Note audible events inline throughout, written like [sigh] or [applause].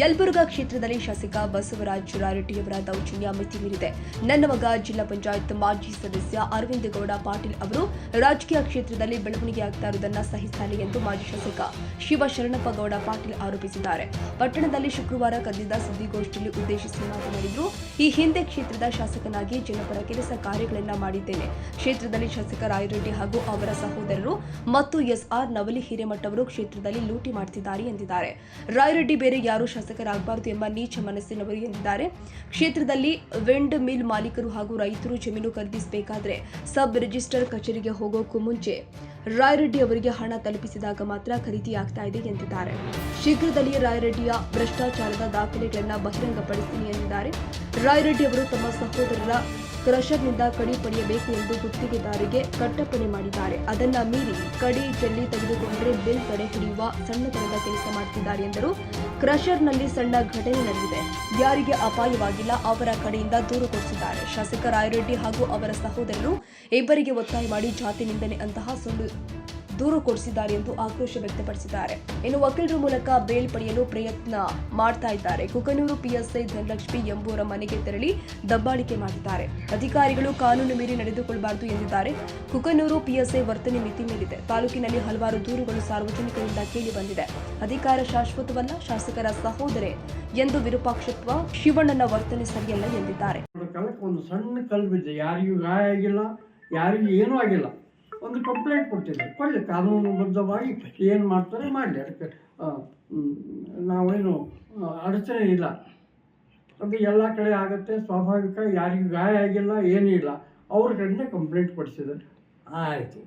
ಯಲಬುರ್ಗಾ ಕ್ಷೇತ್ರದಲ್ಲಿ ಶಾಸಕ ಬಸವರಾಜ ಅವರ ದೌರ್ಜನ್ಯ ಮಿತಿ ಮೀರಿದೆ. ನನ್ನ ಮಗ ಜಿಲ್ಲಾ ಪಂಚಾಯತ್ ಮಾಜಿ ಸದಸ್ಯ ಅರವಿಂದ ಗೌಡ ಪಾಟೀಲ್ ಅವರು ರಾಜಕೀಯ ಕ್ಷೇತ್ರದಲ್ಲಿ ಬೆಳವಣಿಗೆ ಆಗ್ತಾ ಇರುವುದನ್ನು ಸಹಿಸಲಿ ಎಂದು ಮಾಜಿ ಶಾಸಕ ಶಿವ ಶರಣಪ್ಪ ಗೌಡ ಪಾಟೀಲ್ ಆರೋಪಿಸಿದ್ದಾರೆ. ಪಟ್ಟಣದಲ್ಲಿ ಶುಕ್ರವಾರ ಕದ್ದಿದ್ದ ಸುದ್ದಿಗೋಷ್ಠಿಯಲ್ಲಿ ಉದ್ದೇಶಿಸಿ ಮಾತನಾಡಿದರು, ಈ ಹಿಂದೆ ಕ್ಷೇತ್ರದ ಶಾಸಕನಾಗಿ ಜನಪರ ಕೆಲಸ ಕಾರ್ಯಗಳನ್ನು ಮಾಡಿದ್ದೇನೆ. ಕ್ಷೇತ್ರದಲ್ಲಿ ಶಾಸಕ ರಾಯರೆಡ್ಡಿ ಹಾಗೂ ಅವರ ಸಹೋದರರು ಮತ್ತು ಎಸ್ಆರ್ ನವಲಿ ಹಿರೇಮಠ ಅವರು ಕ್ಷೇತ್ರದಲ್ಲಿ ಲೂಟಿ ಮಾಡುತ್ತಿದ್ದಾರೆ ಎಂದಿದ್ದಾರೆ. ರಾಯರೆಡ್ಡಿ ಬೇರೆ ಯಾರು ಶಾಸಕರಾಗಬಾರದು ಎಂಬ ನೀಚ ಮನಸ್ಸಿನವರು ಎಂದಿದ್ದಾರೆ. ಕ್ಷೇತ್ರದಲ್ಲಿ ವೆಂಡ್ ಮಿಲ್ ಮಾಲೀಕರು ಹಾಗೂ ರೈತರು ಜಮೀನು ಖರೀದಿಸಬೇಕಾದ್ರೆ ಸಬ್ ರಿಜಿಸ್ಟರ್ ಕಚೇರಿಗೆ ಹೋಗೋಕ್ಕೂ ಮುಂಚೆ ರಾಯರೆಡ್ಡಿ ಅವರಿಗೆ ಹಣ ತಲುಪಿಸಿದಾಗ ಮಾತ್ರ ಖರೀದಿಯಾಗ್ತಾ ಇದೆ ಎಂದಿದ್ದಾರೆ. ಶೀಘ್ರದಲ್ಲಿ ರಾಯರೆಡ್ಡಿಯ ಭ್ರಷ್ಟಾಚಾರದ ದಾಖಲೆಗಳನ್ನು ಬಹಿರಂಗಪಡಿಸ್ತೀನಿ ಎಂದಿದ್ದಾರೆ. ರಾಯರೆಡ್ಡಿ ಅವರು ತಮ್ಮ ಸಹೋದರರ ಕ್ರಷರ್ನಿಂದ ಕಡಿ ಪಡೆಯಬೇಕು ಎಂದು ಗುತ್ತಿಗೆದಾರಿಗೆ ಕಟ್ಟಪ್ಪಣೆ ಮಾಡಿದ್ದಾರೆ. ಅದನ್ನ ಮೀರಿ ಕಡಿ ಜಲ್ಲಿ ತೆಗೆದುಕೊಂಡರೆ ಬಿಲ್ ತಡೆ ಹಿಡಿಯುವ ಸಣ್ಣತನದ ಕೆಲಸ ಮಾಡುತ್ತಿದ್ದಾರೆ ಎಂದರು. ಕ್ರಷರ್ನಲ್ಲಿ ಸಣ್ಣ ಘಟನೆ ನಡೆದಿದೆ. ಯಾರಿಗೆ ಅಪಾಯವಾಗಿಲ್ಲ, ಅವರ ಕಡೆಯಿಂದ ದೂರು ಕೊಡಿಸಿದ್ದಾರೆ ಶಾಸಕ ರಾಯರೆಡ್ಡಿ ಹಾಗೂ ಅವರ ಸಹೋದರರು ಇಬ್ಬರಿಗೆ ಒತ್ತಾಯ ಮಾಡಿ ಜಾತಿ ನಿಂದನೆ ಅಂತಹ ಸುಳ್ಳು ದೂರು ಕೊಡಿಸಿದ್ದಾರೆ ಎಂದು ಆಕ್ರೋಶ ವ್ಯಕ್ತಪಡಿಸಿದ್ದಾರೆ. ಇನ್ನು ವಕೀಲರ ಮೂಲಕ ಬೇಲ್ ಪಡೆಯಲು ಪ್ರಯತ್ನ ಮಾಡ್ತಾ ಇದ್ದಾರೆ. ಕುಕನೂರು ಪಿಎಸ್ಐ ಧನಲಕ್ಷ್ಮಿ ಎಂಬುವರ ಮನೆಗೆ ತೆರಳಿ ದಬ್ಬಾಳಿಕೆ ಮಾಡಿದ್ದಾರೆ. ಅಧಿಕಾರಿಗಳು ಕಾನೂನು ಮೀರಿ ನಡೆದುಕೊಳ್ಳಬಾರದು ಎಂದಿದ್ದಾರೆ. ಕುಕನೂರು ಪಿಎಸ್ಐ ವರ್ತನೆ ಮಿತಿ ಮೀರಿದೆ ತಾಲೂಕಿನಲ್ಲಿ ಹಲವಾರು ದೂರುಗಳು ಸಾರ್ವಜನಿಕರಿಂದ ಕೇಳಿ ಬಂದಿದೆ. ಅಧಿಕಾರ ಶಾಶ್ವತವಲ್ಲ, ಶಾಸಕರ ಸಹೋದರೇ ಎಂದು ವಿರೂಪಾಕ್ಷತ್ವ ಶಿವಣ್ಣನ ವರ್ತನೆ ಸರಿಯಲ್ಲ ಎಂದಿದ್ದಾರೆ. ಯಾರಿಗೂ ಗಾಯ ಆಗಿಲ್ಲ, ಯಾರಿಗೂ ಏನೂ ಆಗಿಲ್ಲ. ಒಂದು ಕಂಪ್ಲೇಂಟ್ ಕೊಟ್ಟಿದ್ದೆ ಕೊಡಲಿ ಕಾನೂನುಬದ್ಧವಾಗಿ ಏನು ಮಾಡ್ತಾರೆ ಮಾಡಲಿ. ಅದಕ್ಕೆ ನಾವೇನು ಅಡಚಣೆ ಇಲ್ಲ. ಅದು ಎಲ್ಲ ಕಡೆ ಆಗುತ್ತೆ. ಸ್ವಾಭಾವಿಕ ಯಾರಿಗೂ ಗಾಯ ಆಗಿಲ್ಲ ಏನೂ ಇಲ್ಲ. ಅವ್ರ ಕಡೆಯಿಂದ ಕಂಪ್ಲೇಂಟ್ ಕೊಡಿಸಿದ್ದಾರೆ. ಆಯಿತು.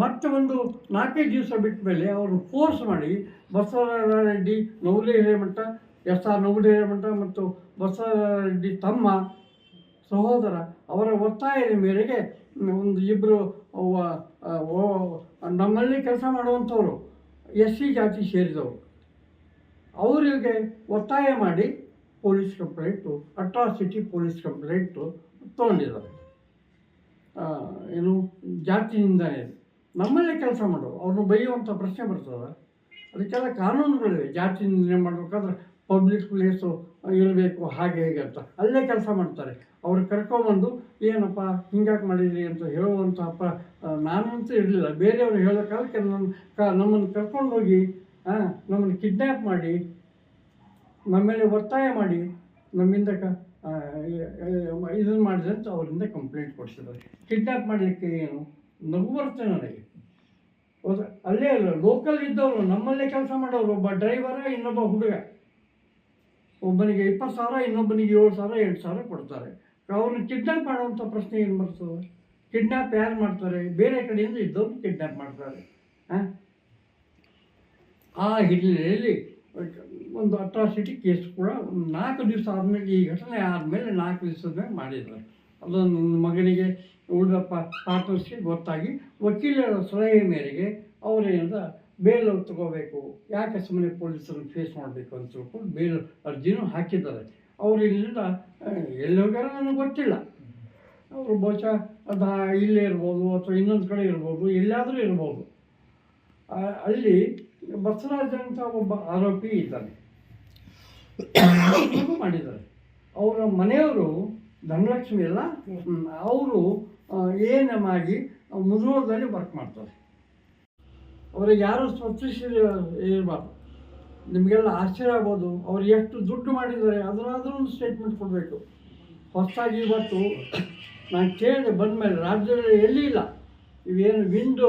ಮತ್ತೆ ಒಂದು ನಾಲ್ಕೈದು ದಿವಸ ಬಿಟ್ಟ ಮೇಲೆ ಅವರು ಫೋರ್ಸ್ ಮಾಡಿ ಬಸವರಾಜರೆಡ್ಡಿ ನವಲಿ ಹಿರೇಮಠ ಎಸ್ ಆರ್ ನವಲಿ ಹಿರೇಮಠ ಮತ್ತು ಬಸವರೆಡ್ಡಿ ತಮ್ಮ ಸಹೋದರ ಅವರ ಒತ್ತಾಯದ ಮೇರೆಗೆ ಒಂದು ಇಬ್ಬರು ನಮ್ಮಲ್ಲಿ ಕೆಲಸ ಮಾಡುವಂಥವರು, ಎಸ್ ಸಿ ಜಾತಿ ಸೇರಿದವರು. ಅವರಿಗೆ ಒತ್ತಾಯ ಮಾಡಿ police complaint, atrocity police complaint ತೊಗೊಂಡಿದ್ದಾರೆ ಏನು, ಜಾತಿಯಿಂದನೇ ನಮ್ಮಲ್ಲೇ ಕೆಲಸ ಮಾಡೋರು, ಅವ್ರನ್ನ ಬೈಯುವಂಥ ಪ್ರಶ್ನೆ ಬರ್ತದೆ. ಅದಕ್ಕೆಲ್ಲ ಕಾನೂನುಗಳಿವೆ. ಜಾತಿ ನಿರ್ಣಯ ಮಾಡಬೇಕಾದ್ರೆ ಪಬ್ಲಿಕ್ ಪ್ಲೇಸು ಇರಬೇಕು, ಹಾಗೆ ಹೀಗೆ ಅಂತ. ಅಲ್ಲೇ ಕೆಲಸ ಮಾಡ್ತಾರೆ. ಅವ್ರು ಕರ್ಕೊಂಬಂದು, ಏನಪ್ಪ ಹಿಂಗಾಕೆ ಮಾಡಿದ್ರಿ? ಅಂತ ಹೇಳುವಂಥ ಪ ನಾನಂತೂ ಇರಲಿಲ್ಲ. ಬೇರೆಯವರು ಹೇಳೋ ಕಾಲಕ್ಕೆ ನನ್ನ ಕ, ನಮ್ಮನ್ನು ಕರ್ಕೊಂಡೋಗಿ ನಮ್ಮನ್ನು ಕಿಡ್ನ್ಯಾಪ್ ಮಾಡಿ, ನಮ್ಮ ಮೇಲೆ ಒತ್ತಾಯ ಮಾಡಿ, ನಮ್ಮಿಂದ ಕ ಇದನ್ನು ಮಾಡಿದೆ ಅಂತ ಅವರಿಂದ ಕಂಪ್ಲೇಂಟ್ ಕೊಡಿಸಿದ್ದಾರೆ. ಕಿಡ್ನ್ಯಾಪ್ ಮಾಡಲಿಕ್ಕೆ ಏನು? ನಗು ಬರುತ್ತೆ ನನಗೆ ಅಲ್ಲೇ ಅಲ್ಲ ಲೋಕಲ್ ಇದ್ದವರು, ನಮ್ಮಲ್ಲೇ ಕೆಲಸ ಮಾಡೋರು, ಒಬ್ಬ ಡ್ರೈವರ ಇನ್ನೊಬ್ಬ ಹುಡುಗ. ಒಬ್ಬನಿಗೆ ಇಪ್ಪತ್ತು ಸಾವಿರ, ಇನ್ನೊಬ್ಬನಿಗೆ ಏಳು ಸಾವಿರ ಎಂಟು ಸಾವಿರ ಕೊಡ್ತಾರೆ. ಅವ್ರನ್ನ ಕಿಡ್ನಾಪ್ ಮಾಡುವಂಥ ಪ್ರಶ್ನೆ ಏನು ಬರ್ತದೆ ಕಿಡ್ನಾಪ್ ಯಾರು ಮಾಡ್ತಾರೆ? ಬೇರೆ ಕಡೆಯಿಂದ ಇದ್ದವ್ರು ಕಿಡ್ನಾಪ್ ಮಾಡ್ತಾರೆ. ಆ? ಹಿನ್ನೆಲೆಯಲ್ಲಿ ಒಂದು ಅಟ್ರಾಸಿಟಿ ಕೇಸ್ ಕೂಡ ನಾಲ್ಕು ದಿವಸ ಆದಮೇಲೆ, ಈ ಘಟನೆ ಆದಮೇಲೆ ನಾಲ್ಕು ದಿವಸದ ಮೇಲೆ ಮಾಡಿದ್ದಾರೆ. ಅದೊಂದು ಮಗನಿಗೆ ಉಳಿದ ಪಾರ್ಟ್ನರ್ಸ್ಗೆ ಗೊತ್ತಾಗಿ ವಕೀಲರ ಸಲಹೆ ಮೇರೆಗೆ ಅವರೇನಿಂದ ಬೇಲ್ ತಗೋಬೇಕು. ಯಾಕೆ ಸುಮ್ಮನೆ ಪೊಲೀಸರನ್ನು ಫೇಸ್ ಮಾಡಬೇಕು ಅಂತ ತಿಳ್ಕೊಂಡು ಬೇಲ್ ಅರ್ಜಿನೂ ಹಾಕಿದ್ದಾರೆ. ಅವರು ಇಲ್ಲಿಂದ ಎಲ್ಲಿ ಹೋಗ್ಯಾರ ನನಗೆ ಗೊತ್ತಿಲ್ಲ. ಅವರು ಬಹುಶಃ ಅದು ಇಲ್ಲೇ ಇರ್ಬೋದು ಅಥವಾ ಇನ್ನೊಂದು ಕಡೆ ಇರ್ಬೋದು ಎಲ್ಲಾದರೂ ಇರ್ಬೋದು. ಅಲ್ಲಿ ಬಸವರಾಜ್ ಅಂತ ಒಬ್ಬ ಆರೋಪಿ ಇದ್ದಾನೆ. ಮಾಡಿದ್ದಾರೆ. ಅವರ ಮನೆಯವರು ಧನಲಕ್ಷ್ಮಿ ಎಲ್ಲ ಅವರು ಎನ್ ಆಗಿ ಮುಧೋಳದಲ್ಲಿ ವರ್ಕ್ ಮಾಡ್ತಾರೆ. ಅವ್ರಿಗೆ ಯಾರು ಸ್ವಚ್ಛಿಸಿ ಇರಬಾರ್ದು ನಿಮಗೆಲ್ಲ ಆಶ್ಚರ್ಯ ಆಗ್ಬೋದು. ಅವ್ರು ಎಷ್ಟು ದುಡ್ಡು ಮಾಡಿದ್ದಾರೆ, ಅದರಾದ್ರೂ ಒಂದು ಸ್ಟೇಟ್ಮೆಂಟ್ ಕೊಡಬೇಕು. ಹೊಸದಾಗಿ ಇವತ್ತು ನಾನು ಕೇಳಿದೆ ಬಂದ ಮೇಲೆ ರಾಜ್ಯದಲ್ಲಿ ಎಲ್ಲಿ ಇಲ್ಲ? ಇವೇನು ವಿಂಡೋ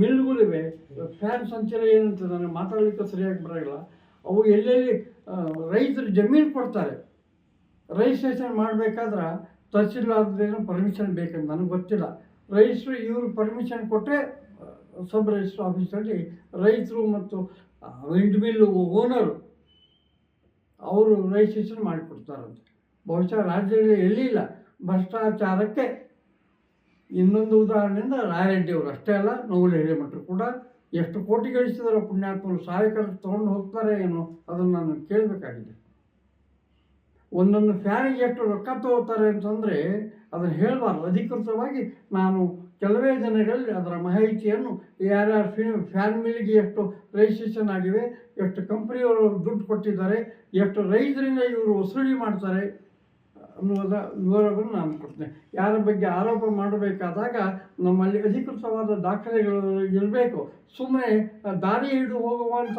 ಮಿಲ್ಗಳಿವೆ, ಫ್ಯಾನ್ ಸಂಚಾರ ಏನಂತ ನನಗೆ ಮಾತಾಡಲಿಕ್ಕೆ ಸರಿಯಾಗಿ ಬರೋಲ್ಲ ಅವು ಎಲ್ಲೆಲ್ಲಿ ರೈತರು ಜಮೀನು ಕೊಡ್ತಾರೆ. ರಿಜಿಸ್ಟ್ರೇಷನ್ ಮಾಡಬೇಕಾದ್ರೆ ತಹಸೀಲ್ದಾರ್ದೇನೋ ಪರ್ಮಿಷನ್ ಬೇಕಂತ, ನನಗೆ ಗೊತ್ತಿಲ್ಲ. ರೈತರು ಇವರು ಪರ್ಮಿಷನ್ ಕೊಟ್ಟರೆ ಸಬ್ ರಿಜಿಸ್ಟ್ರ್ ಆಫೀಸಲ್ಲಿ ರೈತರು ಮತ್ತು ವಿಂಡ್ ಮಿಲ್ ಓನರು ಅವರು ರಿಜಿಸ್ಟ್ರೇಷನ್ ಮಾಡಿಕೊಡ್ತಾರಂತೆ. ಬಹುಶಃ ರಾಜ್ಯದಲ್ಲಿ ಎಲ್ಲಿಲ್ಲ ಭ್ರಷ್ಟಾಚಾರಕ್ಕೆ ಇನ್ನೊಂದು ಉದಾಹರಣೆಯಿಂದ ರಾಯರೆಡ್ಡಿ ಅವರು. ಅಷ್ಟೇ ಅಲ್ಲ ನೋವು ಹಿರೇಮಠರು ಕೂಡ ಎಷ್ಟು ಕೋಟಿ ಗಳಿಸಿದಾರೋ ಪುಣ್ಯಾತ್ಮರು ಸಹಾಯಕರು ತೊಗೊಂಡು ಹೋಗ್ತಾರೆ ಏನೋ ಅದನ್ನು ನಾನು ಕೇಳಬೇಕಾಗಿದೆ. ಒಂದೊಂದು ಫ್ಯಾನಿಗೆ ಎಷ್ಟು ರೊಕ್ಕ ತಗೋತಾರೆ ಅಂತಂದರೆ ಅದನ್ನು ಹೇಳಬಾರ್ದು. ಅಧಿಕೃತವಾಗಿ ನಾನು ಕೆಲವೇ ದಿನಗಳಲ್ಲಿ ಅದರ ಮಾಹಿತಿಯನ್ನು ಯಾರ್ಯಾರ ಫ್ಯಾಮಿಲಿಗೆ ಎಷ್ಟು ರಿಜಿಸ್ಟ್ರೇಷನ್ ಆಗಿವೆ ಎಷ್ಟು ಕಂಪ್ನಿಯವರು ದುಡ್ಡು ಕೊಟ್ಟಿದ್ದಾರೆ, ಎಷ್ಟು ರೈತರಿಂದ ಇವರು ವಸೂಲಿ ಮಾಡ್ತಾರೆ ಅನ್ನುವುದ ವಿವರವನ್ನು ನಾನು ಕೊಡ್ತೇನೆ. ಯಾರ ಬಗ್ಗೆ ಆರೋಪ ಮಾಡಬೇಕಾದಾಗ ನಮ್ಮಲ್ಲಿ ಅಧಿಕೃತವಾದ ದಾಖಲೆಗಳು ಇರಬೇಕು. ಸುಮ್ಮನೆ ದಾರಿ ಹಿಡಿದು ಹೋಗುವಂಥ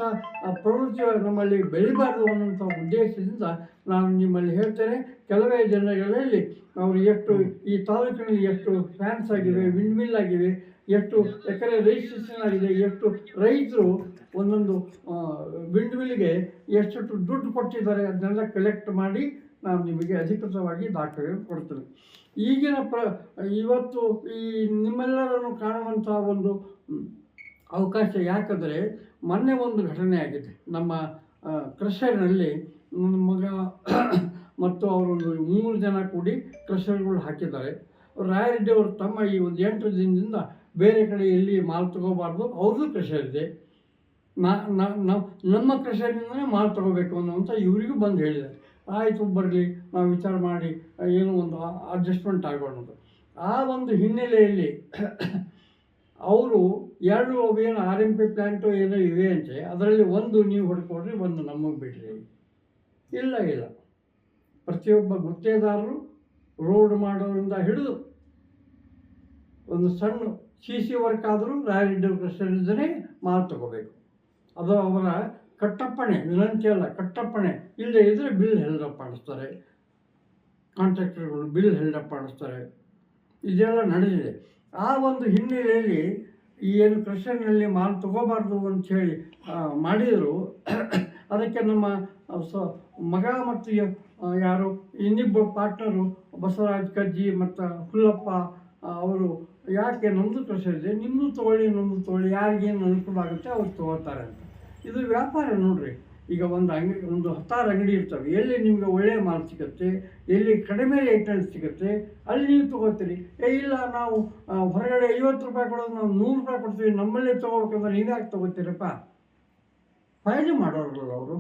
ಪ್ರವೃತ್ತಿ ನಮ್ಮಲ್ಲಿ ಬೆಳಿಬಾರ್ದು ಅನ್ನುವಂಥ ಉದ್ದೇಶದಿಂದ ನಾನು ನಿಮ್ಮಲ್ಲಿ ಹೇಳ್ತೇನೆ. ಕೆಲವೇ ಜನಗಳಲ್ಲಿ ಅವರು ಎಷ್ಟು ಈ ತಾಲೂಕಿನಲ್ಲಿ ಎಷ್ಟು ಫ್ಯಾನ್ಸ್ ಆಗಿವೆ ವಿಂಡ್ ಮಿಲ್ ಆಗಿವೆ, ಎಷ್ಟು ಎಕರೆ ರಿಜಿಸ್ಟ್ರೇಷನ್ ಆಗಿದೆ, ಎಷ್ಟು ರೈತರು ಒಂದೊಂದು ವಿಂಡ್ ಮಿಲ್ಗೆ ಎಷ್ಟು ದುಡ್ಡು ಕೊಟ್ಟಿದ್ದಾರೆ ಅದನ್ನೆಲ್ಲ ಕಲೆಕ್ಟ್ ಮಾಡಿ ನಾನು ನಿಮಗೆ ಅಧಿಕೃತವಾಗಿ ದಾಖಲೆ ಕೊಡ್ತೇನೆ. ಈಗಿನ ಪ್ರ, ಇವತ್ತು ಈ ನಿಮ್ಮೆಲ್ಲರನ್ನು ಕಾಣುವಂಥ ಒಂದು ಅವಕಾಶ ಯಾಕಂದರೆ ಮೊನ್ನೆ ಒಂದು ಘಟನೆ ಆಗಿದೆ. ನಮ್ಮ ಕ್ರಷರ್ನಲ್ಲಿ ನನ್ನ ಮಗ [coughs] ಮತ್ತು ಅವರೊಂದು ಮೂರು ಜನ ಕೂಡಿ ಕ್ರಷರ್ಗಳು ಹಾಕಿದ್ದಾರೆ. ರಾಯರೆಡ್ಡಿ ಅವರು ತಮ್ಮ ಈ ಒಂದು ಎಂಟು ದಿನದಿಂದ ಬೇರೆ ಕಡೆ ಎಲ್ಲಿ ಮಾಲ್ ತಗೋಬಾರ್ದು, ಅವ್ರದ್ದು ಕ್ರಷರ್ ಇದೆ. ನಾ ನಮ್ಮ ಕ್ರಷರ್ನಿಂದಲೇ ಮಾಲ್ ತಗೋಬೇಕು ಅನ್ನುವಂಥ ಇವರಿಗೂ ಬಂದು ಹೇಳಿದ್ದಾರೆ. ಆಯಿತು ಬರಲಿ, ನಾವು ವಿಚಾರ ಮಾಡಿ, ಏನೋ ಒಂದು ಅಡ್ಜಸ್ಟ್ಮೆಂಟ್ ಆಗೋಣ. ಆ ಒಂದು ಹಿನ್ನೆಲೆಯಲ್ಲಿ ಅವರು ಎರಡು ಏನು ಆರ್ ಎಂ ಪಿ ಪ್ಲ್ಯಾಂಟು ಏನೋ ಇವೆ ಅಂತೆ, ಅದರಲ್ಲಿ ಒಂದು ನೀವು ಹೊಡ್ಕೊಡ್ರಿ ಒಂದು ನಮಗೆ ಬಿಡ್ರಿ. ಇಲ್ಲ ಇಲ್ಲ. ಪ್ರತಿಯೊಬ್ಬ ಗುತ್ತೇದಾರರು ರೋಡ್ ಮಾಡೋರಿಂದ ಹಿಡಿದು ಒಂದು ಸಣ್ಣ ಸಿ ಸಿ ವರ್ಕ್ ಆದರೂ ರಾಯರೆಡ್ಡಿ ಕೃಷ್ಣರಿಂದನೇ ಮಾಲ್ ತಗೋಬೇಕು. ಅದು ಅವರ ಕಟ್ಟಪ್ಪಣೆ ವಿನಂತಿ ಅಲ್ಲ, ಕಟ್ಟಪ್ಪಣೆ. ಇಲ್ಲದೆ ಇದ್ದರೆ ಬಿಲ್ ಹೆಲ್ಡಪ್ ಮಾಡಿಸ್ತಾರೆ? ಕಾಂಟ್ರಾಕ್ಟರ್ಗಳು ಬಿಲ್ ಹೆಲ್ಡಪ್ ಮಾಡಿಸ್ತಾರೆ? ಇದೆಲ್ಲ ನಡೆದಿದೆ. ಆ ಒಂದು ಹಿನ್ನೆಲೆಯಲ್ಲಿ ಈ ಏನು ಕ್ರಷರ್ನಲ್ಲಿ ಮಾಲ್ ತಗೋಬಾರ್ದು ಅಂಥೇಳಿ ಮಾಡಿದರು. ಅದಕ್ಕೆ ನಮ್ಮ ಸ, ಮಗ ಮತ್ತು ಯಾರು, ಇನ್ನಿಬ್ಬರು ಪಾರ್ಟ್ನರು, ಬಸವರಾಜ್ ಕಜ್ಜಿ ಮತ್ತು ಹುಲ್ಲಪ್ಪ ಅವರು ಯಾಕೆ ನಮ್ಮದು ಕ್ರಷರ್ ಇದೆ ನಿಮ್ಮದು ತೊಗೊಳ್ಳಿ ನಮ್ಮದು ತೊಗೊಳ್ಳಿ, ಯಾರಿಗೇನು ಅನುಕೂಲ ಆಗುತ್ತೆ ಅವ್ರು ತೊಗೋತಾರೆ ಅಂತ. ಇದು ವ್ಯಾಪಾರ ನೋಡ್ರಿ. ಈಗ ಒಂದು ಅಂಗಡಿ ಒಂದು ಹತ್ತಾರು ಅಂಗಡಿ ಇರ್ತವೆ. ಎಲ್ಲಿ ನಿಮಗೆ ಒಳ್ಳೆಯ ಮಾಲ್ ಸಿಗುತ್ತೆ, ಎಲ್ಲಿ ಕಡಿಮೆ ರೇಟಲ್ಲಿ ಸಿಗುತ್ತೆ, ಅಲ್ಲಿ ನೀವು ತೊಗೋತೀರಿ. ಏ, ಇಲ್ಲ, ನಾವು ಹೊರಗಡೆ ಐವತ್ತು ರೂಪಾಯಿ ಕೊಡೋದು, ನಾವು ನೂರು ರೂಪಾಯಿ ಕೊಡ್ತೀವಿ, ನಮ್ಮಲ್ಲೇ ತೊಗೋಬೇಕಂದ್ರೆ ನೀವ್ಯಾಕೆ ತೊಗೋತೀರಪ್ಪ? ಫೈದೆ ಮಾಡೋರಲ್ಲ ಅವರು.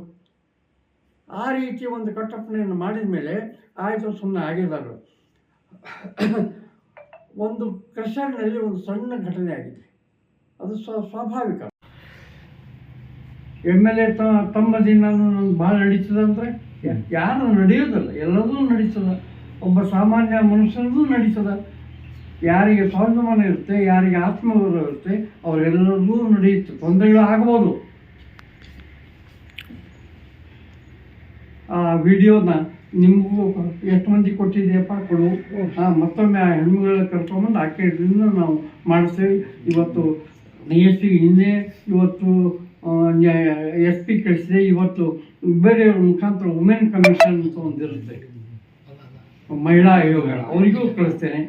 ಆ ರೀತಿ ಒಂದು ಕಟ್ಟಪ್ಪಣೆಯನ್ನು ಮಾಡಿದ ಮೇಲೆ ಆಯಿತು ಸುಮ್ಮನೆ ಆಗಿದ್ದಾರೆ ಒಂದು ಕ್ರಷರ್ನಲ್ಲಿ ಒಂದು ಸಣ್ಣ ಘಟನೆ ಆಗಿದೆ. ಅದು ಸ್ವ, ಸ್ವಾಭಾವಿಕ. ಎಂ ಎಲ್ ಎ ತಮ್ಮ ದಿನ ಭಾಳ ನಡೀತದಂದ್ರೆ ಯಾರು ನಡೆಯೋದಲ್ಲ, ಎಲ್ಲದೂ ನಡೀತದ. ಒಬ್ಬ ಸಾಮಾನ್ಯ ಮನುಷ್ಯನದು ನಡೀತದ. ಯಾರಿಗೆ ಸ್ವಾಭಿಮಾನ ಇರುತ್ತೆ, ಯಾರಿಗೆ ಆತ್ಮಗೌರವ ಇರುತ್ತೆ ಅವರೆಲ್ಲರಿಗೂ ನಡೆಯುತ್ತೆ. ತೊಂದರೆಗಳು ಆಗ್ಬೋದು. ಆ ವಿಡಿಯೋನ ನಿಮಗೂ ಎಷ್ಟು ಮಂದಿ ಕೊಟ್ಟಿದೆಯಪ್ಪ, ಕೊಡು. ಮತ್ತೊಮ್ಮೆ ಆ ಹೆಣ್ಮಗಳ ಕರ್ಕೊಂಬಂದು ಆಕೆ ನಾವು ಮಾಡಿಸ್ತೇವೆ. ಇವತ್ತು ಎಸ್ ಹಿಂದೆ ಇವತ್ತು ಎಸ್ ಪಿ ಕಳಿಸಿದೆ. ಇವತ್ತು ಬೇರೆಯವ್ರ ಮುಖಾಂತರ ವುಮೆನ್ ಕಮಿಷನ್ ಅಂತ ಒಂದಿರುತ್ತೆ ಮಹಿಳಾ ಆಯೋಗ. ಅವರಿಗೂ ಕಳಿಸ್ತೇನೆ.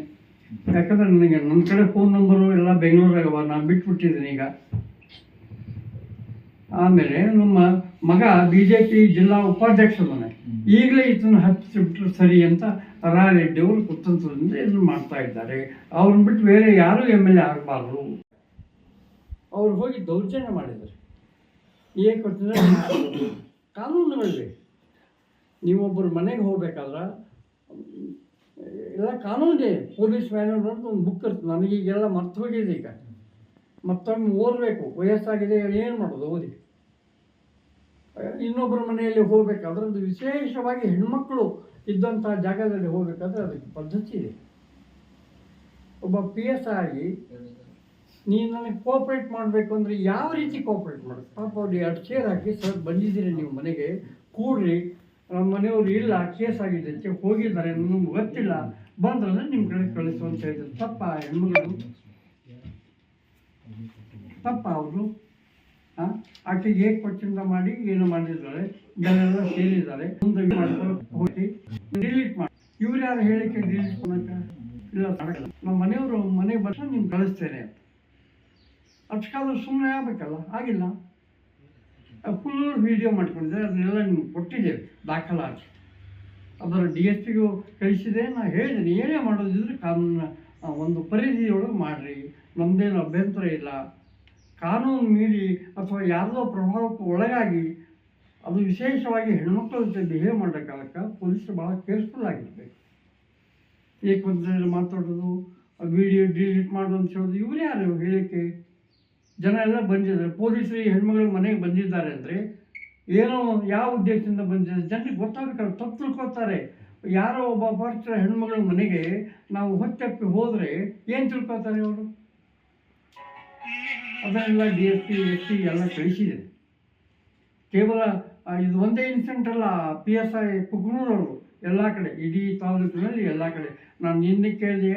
ಯಾಕಂದ್ರೆ ನನಗೆ ನನ್ನ ಕಡೆ ಫೋನ್ ನಂಬರು ಎಲ್ಲ ಬೆಂಗಳೂರಾಗವ ನಾನು ಬಿಟ್ಬಿಟ್ಟಿದ್ದೀನಿ ಈಗ. ಆಮೇಲೆ ನಮ್ಮ ಮಗ ಬಿ ಜೆ ಪಿ ಜಿಲ್ಲಾ ಉಪಾಧ್ಯಕ್ಷರನೇ ಈಗಲೇ ಇದನ್ನು ಹಚ್ಚಿಬಿಟ್ರೆ ಸರಿ ಅಂತ ರಾರೆಡ್ಡಿ ಅವರು ಕುತಂತ್ರದಿಂದ ಇದನ್ನು ಮಾಡ್ತಾ ಇದ್ದಾರೆ. ಅವ್ರನ್ನ ಬಿಟ್ಟು ಬೇರೆ ಯಾರೂ ಎಂ ಎಲ್ ಎ ಆಗಬಾರ್ದು. ಅವ್ರು ಹೋಗಿ ದೌರ್ಜನ್ಯ ಮಾಡಿದ್ದಾರೆ. ಏಕೆ ಕಾನೂನು ಕಾನೂನುಗಳಿವೆ ನೀವೊಬ್ಬರು ಮನೆಗೆ ಹೋಗ್ಬೇಕಾದ್ರೆ, ಎಲ್ಲ ಕಾನೂನಿದೆ. ಪೊಲೀಸ್ ಮ್ಯಾನ್ಯಲ್ ಅಂತ ಒಂದು ಬುಕ್ ಇರ್ತದೆ. ನನಗೀಗೆಲ್ಲ ಮರ್ತು ಹೋಗಿದೆ ಈಗ. ಮತ್ತೊಮ್ಮೆ ಓದಬೇಕು. ವಯಸ್ಸಾಗಿದೆ ಏನು ಮಾಡೋದು? ಓದಿ. ಇನ್ನೊಬ್ಬರ ಮನೆಯಲ್ಲಿ ಹೋಗಬೇಕಾದ್ರೆ ಒಂದು ವಿಶೇಷವಾಗಿ ಹೆಣ್ಮಕ್ಳು ಇದ್ದಂಥ ಜಾಗದಲ್ಲಿ ಹೋಗಬೇಕಾದ್ರೆ ಅದಕ್ಕೆ ಪದ್ಧತಿ ಇದೆ. ಒಬ್ಬ ಪಿ ಎಸ್ ಆಗಿ ನೀನು ನನಗೆ ಕೋಪ್ರೇಟ್ ಮಾಡಬೇಕು ಅಂದರೆ ಯಾವ ರೀತಿ ಕೋಪ್ರೇಟ್ ಮಾಡೋದು? ಪಾಪ ಅವ್ರು ಎರಡು ಚೇರ್ ಹಾಕಿ, ಸರ್, ಬಂದಿದ್ದೀರಿ ನೀವು ಮನೆಗೆ, ಕೂಡ್ರಿ. ನಮ್ಮ ಮನೆಯವ್ರು ಇಲ್ಲ ಕೇಸ್ ಆಗಿದೆ ಅಂತ ಹೋಗಿದ್ದಾರೆ, ನಮ್ಗೆ ಗೊತ್ತಿಲ್ಲ. ಬಂದ್ರೆ ನಿಮ್ಮ ಕಡೆ ಕಳಿಸು ಅಂತ ಹೇಳಿದ್ರು. ತಪ್ಪ ಹೆಣ್ಮಗಳು. ತಪ್ಪ ಅವರು ಆಕೆಗೆ ಹೇಗೆ ಕೊಚ್ಚಿಂದ ಮಾಡಿ, ಏನು ಮಾಡಿದ್ದಾರೆ ಜನರೆಲ್ಲ ಸೇರಿದ್ದಾರೆ. ಮುಂದೆ ಹೋಗಿ ಡಿಲೀಟ್ ಮಾಡಿ. ಇವ್ರು ಯಾರು ಹೇಳಿಕೆ ಡಿಲೀಟ್ ಮಾಡೋಕೆ ಇಲ್ಲ ನಮ್ಮ ಮನೆಯವರು ಮನೆಗೆ ಬಂದ್ರೆ ನಿಮ್ಗೆ ಕಳಿಸ್ತೇನೆ ಅಷ್ಟಕ್ಕಾದ್ರೂ ಸುಮ್ಮನೆ ಆಗಬೇಕಲ್ಲ, ಆಗಿಲ್ಲ. ಫುಲ್ ವಿಡಿಯೋ ಮಾಡ್ಕೊಂಡಿದ್ದಾರೆ, ಅದನ್ನೆಲ್ಲ ನಿಮ್ಗೆ ಕೊಟ್ಟಿದ್ದೇವೆ, ದಾಖಲಾತಿ. ಅದರ ಡಿ ಎಸ್ ಪಿಗೂ ಕಳಿಸಿದೆ ನಾನು ಹೇಳಿದ್ದೀನಿ ಏನೇ ಮಾಡೋದಿದ್ರೆ ಕಾನೂನ ಒಂದು ಪರಿಧಿಯೊಳಗೆ ಮಾಡಿರಿ. ನಮ್ಮದೇನು ಅಭ್ಯಂತರ ಇಲ್ಲ. ಕಾನೂನು ಮೀರಿ ಅಥವಾ ಯಾರದೋ ಪ್ರಭಾವಕ್ಕೆ ಒಳಗಾಗಿ ಅದು ವಿಶೇಷವಾಗಿ ಹೆಣ್ಮಕ್ಳ ಜೊತೆ ಬಿಹೇವ್ ಮಾಡೋ ಕಾಲಕ್ಕೆ ಪೊಲೀಸರು ಭಾಳ ಕೇರ್ಫುಲ್ ಆಗಿರ್ಬೇಕು. ಏಕವಚನದಲ್ಲಿ ಮಾತಾಡೋದು ವಿಡಿಯೋ ಡಿಲೀಟ್ ಮಾಡೋದು ಅಂತ ಹೇಳೋದು, ಇವ್ರು ಯಾರು ಹೇಳಿಕೆ? ಜನ ಎಲ್ಲ ಬಂದಿದ್ದಾರೆ. ಪೊಲೀಸರು, ಈ ಹೆಣ್ಮಗಳು ಮನೆಗೆ ಬಂದಿದ್ದಾರೆ ಅಂದರೆ ಏನೋ ಯಾವ ಉದ್ದೇಶದಿಂದ ಬಂದಿದ್ದಾರೆ? ಜನರಿಗೆ ಗೊತ್ತಾಗಬೇಕಲ್ಲ ತಪ್ಪು ತಿಳ್ಕೊತಾರೆ ಯಾರೋ ಒಬ್ಬ ಬರ್ತಾರೆ ಹೆಣ್ಮಗಳ ಮನೆಗೆ ನಾವು ಹೊತ್ತಪ್ಪಿ ಹೋದರೆ ಏನು ತಿಳ್ಕೊತಾರೆ ಅವರು ಅದನ್ನೆಲ್ಲ D S P S P ಎಲ್ಲ ಕಳಿಸಿದೆ ಕೇವಲ ಇದು ಒಂದೇ ಇನ್ಸಿಡೆಂಟ್ ಅಲ್ಲ ಪಿ ಎಸ್ ಐ ಕುಗ್ನೂರವರು ಎಲ್ಲ ಕಡೆ, ಇಡೀ ತಾಲೂಕಿನಲ್ಲಿ ಎಲ್ಲ ಕಡೆ. ನಾನು ನಿನ್ನೆ ಕೇಳಿದೆ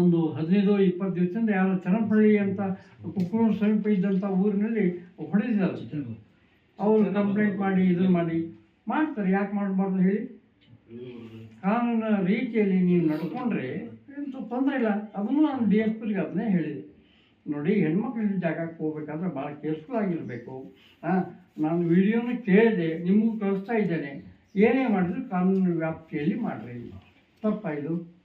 ಒಂದು ಹದಿನೈದು, ಇಪ್ಪತ್ತು ದಿವಸದಿಂದ ಯಾರೋ ಚನ್ನಪಳ್ಳಿ ಅಂತ ಕುಕ್ಕೂರು ಸಮೀಪ ಇದ್ದಂಥ ಊರಿನಲ್ಲಿ ಹೊಡೆದಿದ್ದಾರೆ. ಅವರು ಕಂಪ್ಲೇಂಟ್ ಮಾಡಿ, ಇದು ಮಾಡಿ, ಮಾಡ್ತಾರೆ. ಯಾಕೆ ಮಾಡಬಾರ್ದು ಹೇಳಿ? ಕಾನೂನ ರೀತಿಯಲ್ಲಿ ನೀವು ನಡ್ಕೊಂಡ್ರೆ ಎಂತ ತೊಂದರೆ ಇಲ್ಲ. ಅದನ್ನು ನಾನು ಡಿ ಎಸ್ ಪಿಗೆ ಅದನ್ನೇ ಹೇಳಿದೆ. ನೋಡಿ, ಹೆಣ್ಮಕ್ಳಿಗೆ ಜಾಗಕ್ಕೆ ಹೋಗ್ಬೇಕಾದ್ರೆ ಭಾಳ ಕೇರ್ಫುಲ್ ಆಗಿರಬೇಕು. ಹಾಂ ನಾನು ವಿಡಿಯೋನ ಕೇಳಿದೆ, ನಿಮಗೂ ಕಳಿಸ್ತಾ ಇದ್ದೇನೆ. ಏನೇ ಮಾಡಿದ್ರು ಕಾನೂನು ವ್ಯಾಪ್ತಿಯಲ್ಲಿ ಮಾಡಿರಿ. ತಪ್ಪಾಯಿತು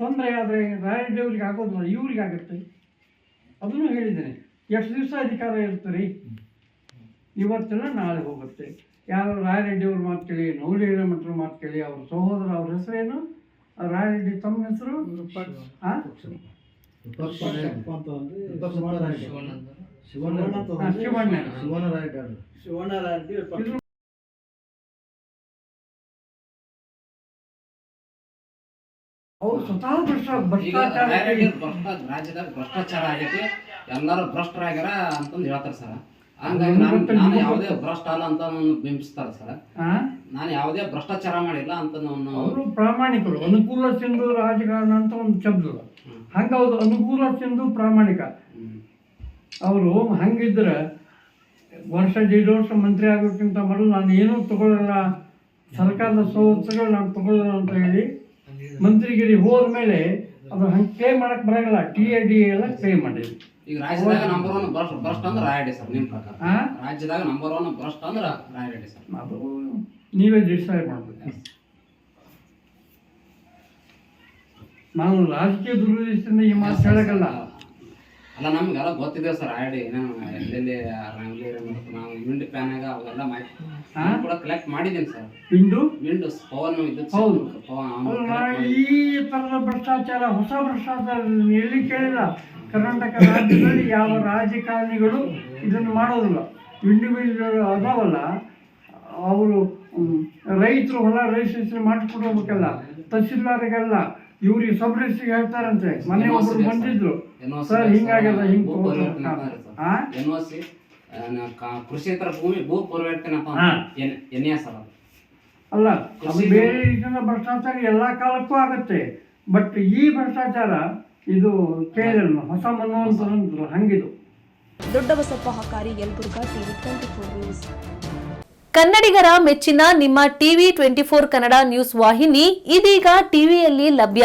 ತೊಂದರೆ ಆದರೆ ರಾಯಡ್ಡಿಯವ್ರಿಗೆ ಆಗೋದಿಲ್ಲ ಇವ್ರಿಗೆ ಆಗುತ್ತೆ ಅದನ್ನು ಹೇಳಿದ್ದೇನೆ. ಎಷ್ಟು ದಿವಸ ಅಧಿಕಾರ ಇರ್ತಾರೆ ಇವತ್ತಿನ ನಾಳೆ ಹೋಗುತ್ತೆ. ಯಾರು ರಾಯರೆಡ್ಡಿಯವ್ರ ಮಾತು ಕೇಳಿ ನೌಲಿ ಹಿರೇಮಠರ ಮಾತು ಕೇಳಿ ಅವ್ರ ಸಹೋದರ ಅವ್ರ ಹೆಸರೇನು? ಆ ರಾಯರೆಡ್ಡಿ ತಮ್ಮ ಹೆಸರು? ಶಿವಣ್ಣ. ಶಿವಣ್ಣ ಶಿವಣ್ಣ. ಸ್ವತಃ ಭ್ರಷ್ಟ ಭ್ರಷ್ಟಾಚಾರ ರಾಜ್ಯದಾಗ ಭ್ರಷ್ಟಾಚಾರ ಆಗೈತಿ. ಎಲ್ಲರೂ ಭ್ರಷ್ಟರಾಗ್ಯಾರ ಅಂತಂದು ಹೇಳ್ತಾರೆ ಸರ್. ಹಂಗಾಗಿ ನಾನು ನಾನು ಯಾವುದೇ ಭ್ರಷ್ಟ ಅಲ್ಲ ಅಂತ ಬಿಂಬಿಸ್ತಾರೆ ಸರ್. ನಾನು ಯಾವುದೇ ಭ್ರಷ್ಟಾಚಾರ ಮಾಡಿಲ್ಲ ಅಂತ ನಾನು ಅವರು ಪ್ರಾಮಾಣಿಕರು. ಅನುಕೂಲ ಸಿಂಧು ರಾಜಕಾರಣ ಅಂತ ಒಂದು ಶಬ್ದ ಹಂಗೆ ಅವ್ರು ಅನುಕೂಲ ಸಿಂಧು ಪ್ರಾಮಾಣಿಕ. ಅವರು ಹಂಗಿದ್ರೆ ವರ್ಷ ಎರಡು ವರ್ಷ ಮಂತ್ರಿ ಆಗೋಕ್ಕಿಂತ ಮೊದಲು ನಾನು ಏನೂ ತಗೊಳ್ಳಲ್ಲ ಸರ್ಕಾರದ ಸವಲತ್ತುಗಳು ನಾನು ತಗೊಳ್ಳಲ್ಲ ಅಂತ ಹೇಳಿ ಮಂತ್ರಿಗಿರಿ ಹೋದ್ಮೇಲೆ ಅದು ಹಂಗೆ ಪೇ ಮಾಡಕ್ ಬರಂಗಿಲ್ಲ. ಟಿ ಎ ಡಿ ಎಲ್ಲ ಪೇ ಮಾಡಿದ್ರು. ಈಗ ರಾಜ್ಯದಾಗ ನಂಬರ್ ಒನ್ ಭ್ರಷ್ಟ ಭ್ರಷ್ಟ ಅಂದ್ರೆ ರಾಯರೆಡ್ಡಿ ಸರ್ ನಿಮ್ಮ ಪ್ರಕಾರ? ರಾಜ್ಯದಾಗ ನಂಬರ್ ಒನ್ ಭ್ರಷ್ಟ ಅಂದ್ರೆ ರಾಯರೆಡ್ಡಿ ಸರ್. ಅದು ನೀವೇ ಡಿಸೈಡ್ ಮಾಡಬೇಕು. ನಾನು ರಾಜಕೀಯ ದುರುದ್ದೇಶದಿಂದ ಈ ಮಾತು ಹೇಳಕ್ಕಲ್ಲ ಅಲ್ಲ ನಮ್ಗೆಲ್ಲ ಗೊತ್ತಿದೆ ಸರ್ ಆಲ್ರೆಡಿ ಎಲ್ಲೆಲ್ಲಿ ನಾವು ವಿಂಡ್ ಪ್ಯಾನಾಗ ಅವೆಲ್ಲ ಮಾಡಿ? ನಾನು ಕೂಡ ಕಲೆಕ್ಟ್ ಮಾಡಿದ್ದೀನಿ ಸರ್. ವಿಂಡು ವಿಂಡೋಸ್ ಪವನ್ ಇದು ಹೌದು. ಈ ಥರದ ಭ್ರಷ್ಟಾಚಾರ ಹೊಸ ಭ್ರಷ್ಟಾಚಾರ ಎಲ್ಲಿ ಕೇಳಿಲ್ಲ ಕರ್ನಾಟಕ ರಾಜ್ಯದಲ್ಲಿ ಯಾವ ರಾಜಕಾರಣಿಗಳು ಇದನ್ನು ಮಾಡೋದಿಲ್ಲ. ಇಂಡಿವಿಜುವಲ್ ಅದಾವಲ್ಲ ಅವರು ರೈತರು ಹೊಲ ರಿಜಿಸ್ಟ್ರೇಷನ್ ಮಾಡಿಸ್ಕೊಂಡು ಹೋಗ್ಬೇಕಲ್ಲ ತಹಶೀಲ್ದಾರಿಗೆಲ್ಲ ಇವ್ರಿಗೆ ಸಬ್ ರಿಜಿಸ್ಟ್ರಿಗೆ ಹೇಳ್ತಾರಂತೆ. ಮನೆ ಒಬ್ಬರು ಬಂದಿದ್ರು. ಸರ್ ಹಿಂಗಾಗಲ್ಲ ಹಿಂಗೆ ಹಾ ಎನ್ ಒ ಸಿ ಕೃಷಿಯೇತರ ಭೂಮಿ ಭೂ ಪರಿವರ್ತನೆ ಅಂತ ಹಾ. ಎನ್ ಎಸ್ ಅಲ್ಲ ಅಲ್ಲ ಅದು ಬೇರೆ ರೀತಿಯ ಭ್ರಷ್ಟಾಚಾರ ಎಲ್ಲ ಕಾಲಕ್ಕೂ ಆಗುತ್ತೆ. ಬಟ್ ಈ ಭ್ರಷ್ಟಾಚಾರ ಇದು ಕೇಳಲ್ಲ ಹೊಸ ಮನೋವಂತಂದ್ರು ಹಂಗಿದು. Doddabasappa Hakari Yelburga TV twenty four news. ಕನ್ನಡಿಗರ ಮೆಚ್ಚಿನ ನಿಮ್ಮ TV twenty four Kannada news ವಾಹಿನಿ ಇದೀಗ ಟಿವಿಯಲ್ಲಿ ಲಭ್ಯ.